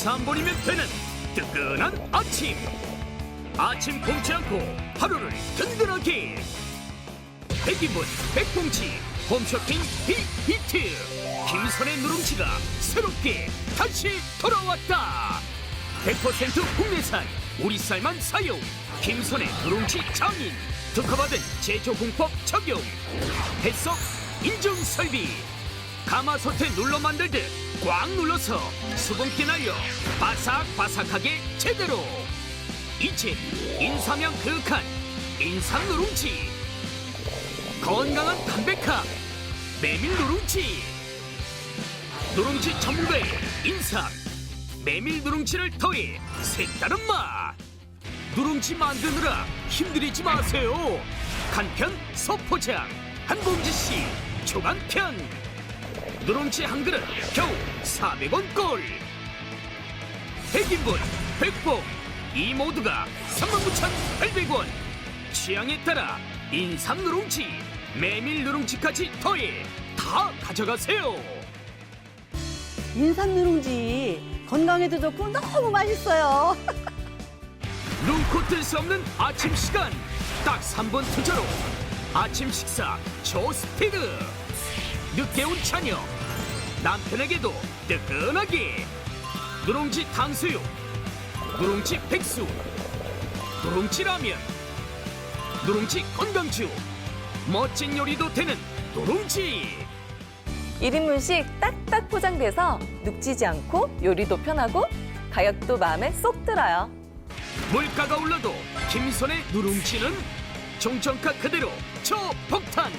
3분이면 되는 뜨끈한 아침. 아침 굶지 않고 하루를 든든하게. 100인분 100봉지 홈쇼핑 빅히트. 김선의 누룽지가 새롭게 다시 돌아왔다. 100% 국내산 우리 쌀만 사용. 김선의 누룽지 장인. 특허받은 제조공법 적용. 뱃속 인증 설비. 가마솥에 눌러 만들듯 꽉 눌러서 수분기 날려 바삭바삭하게 제대로. 이제 인삼향 그윽한 인삼 누룽지 건강한 담백함 메밀 누룽지. 누룽지 전문가의 인삼 메밀 누룽지를 더해 색다른 맛. 누룽지 만드느라 힘들이지 마세요. 간편 소포장 한 봉지씩 초간편 누룽지 한 그릇 겨우 400원 꼴. 100인분 100봉 이 모두가 39,800원. 취향에 따라 인삼 누룽지 메밀 누룽지까지 더해 다 가져가세요. 인삼 누룽지 건강에도 좋고 너무 맛있어요. 눈코 뜰 수 없는 아침 시간 딱 3분 투자로 아침 식사 초스피드. 늦게 온 자녀 남편에게도 뜨끈하게. 누룽지 탕수육 누룽지 백수 누룽지 라면 누룽지 건강주 멋진 요리도 되는 누룽지. 1인분씩 딱딱 포장돼서 눅지지 않고 요리도 편하고 가격도 마음에 쏙 들어요. 물가가 올라도 김선의 누룽지는 종점가 그대로 초폭탄.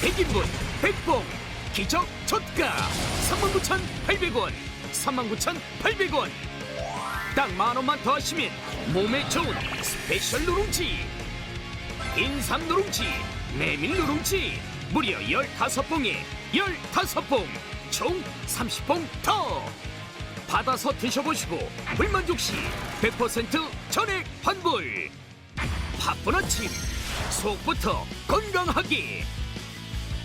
100인분 100봉 기적 저가. 39,800원. 39,800원. 딱 만원만 더 하시면 몸에 좋은 스페셜 누룽지 인삼 누룽지 메밀 누룽지 무려 15봉에 15봉 총 30봉 더. 받아서 드셔보시고 불만족 시 100% 전액 환불. 바쁜 아침 속부터 건강하게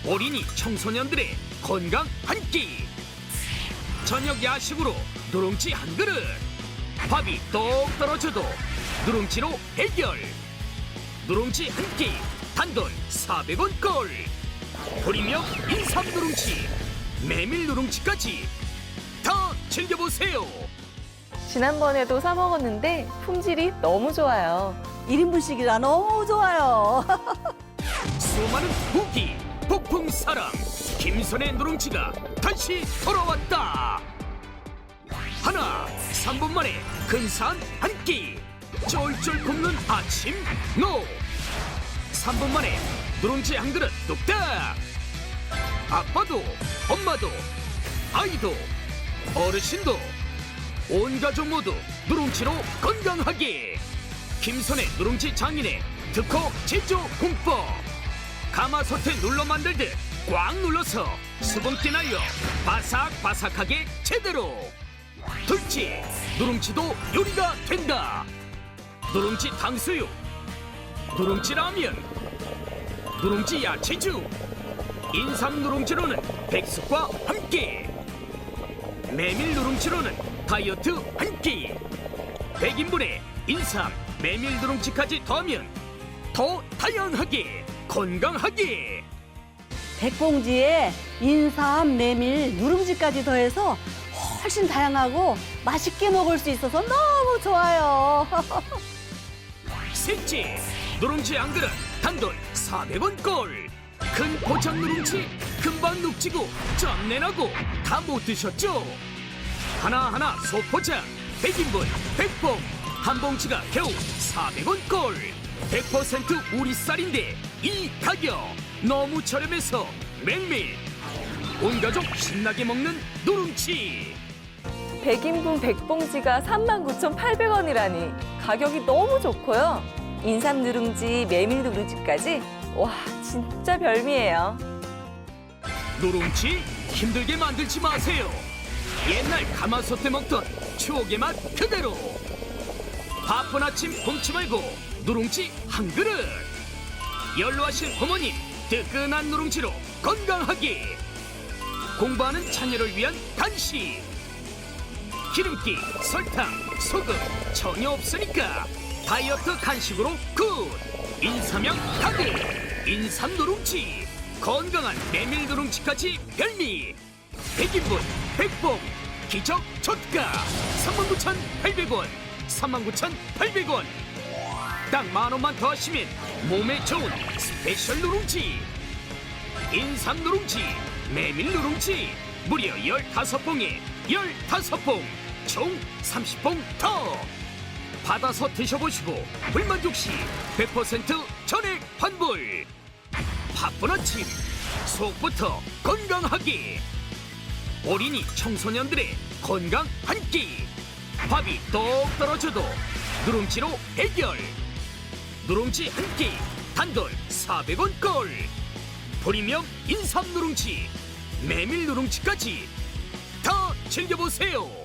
어린이 청소년들의 건강 한 끼 저녁 야식으로 누룽지 한 그릇. 밥이 똑 떨어져도 누룽지로 해결. 누룽지 한 끼 단돈 400원 꼴. 보리명 인삼 누룽지 메밀 누룽지까지 다 즐겨보세요. 지난번에도 사 먹었는데 품질이 너무 좋아요. 1인분씩이라 너무 좋아요. 수많은 후기 폭풍 사랑 김선의 누룽지가 다시 돌아왔다. 하나 3분 만에 근사한 한 끼. 쫄쫄 굽는 아침 노. 3분 만에 누룽지 한 그릇 뚝딱. 아빠도 엄마도 아이도 어르신도 온 가족 모두 누룽지로 건강하게. 김선의 누룽지 장인의 특허 제조 공법 가마솥에 눌러 만들듯 꽉 눌러서 수분기 날려 바삭바삭하게 제대로. 둘째 누룽지도 요리가 된다. 누룽지 탕수육 누룽지 라면 누룽지 야채죽 인삼 누룽지로는 백숙과 함께 메밀 누룽지로는 다이어트 한끼 100인분에 인삼, 메밀 누룽지까지 더하면 더 다양하게 건강하게 백봉지에 인삼, 메밀, 누룽지까지 더해서 훨씬 다양하고 맛있게 먹을 수 있어서 너무 좋아요. 셋째 누룽지 한 그릇 단돈 400원 꼴큰 고창 누룽지 금방 눅지고 짠내나고 다 못 드셨죠? 하나하나 소포장 100인분 100봉 한 봉지가 겨우 400원 꼴 100% 우리 쌀인데 이 가격 너무 저렴해서 맹밀 온 가족 신나게 먹는 누룽지 100인분 100봉지가 39,800원이라니 가격이 너무 좋고요. 인삼 누룽지, 메밀 누룽지까지 와 진짜 별미예요. 누룽지 힘들게 만들지 마세요. 옛날 가마솥에 먹던 추억의 맛 그대로. 바쁜 아침 굶지 말고 누룽지 한 그릇. 연로하신 부모님 뜨끈한 누룽지로 건강하게. 공부하는 자녀를 위한 간식. 기름기, 설탕, 소금 전혀 없으니까 다이어트 간식으로 굿! 인삼향 가게 인삼 누룽지 건강한 메밀 누룽지까지 별미 100인분 100봉 기적 저가 39,800원 39,800원 딱 만원만 더 하시면 몸에 좋은 스페셜 누룽지 인삼 누룽지 메밀 누룽지 무려 15봉에 15봉 총 30봉 더. 받아서 드셔보시고 불만족 시 100% 전액 환불. 바쁜 아침 속부터 건강하게. 어린이 청소년들의 건강 한 끼. 밥이 똑 떨어져도 누룽지로 해결. 누룽지 한 끼 단돌 400원 꼴. 프리미엄 인삼 누룽지 메밀 누룽지까지 다 즐겨보세요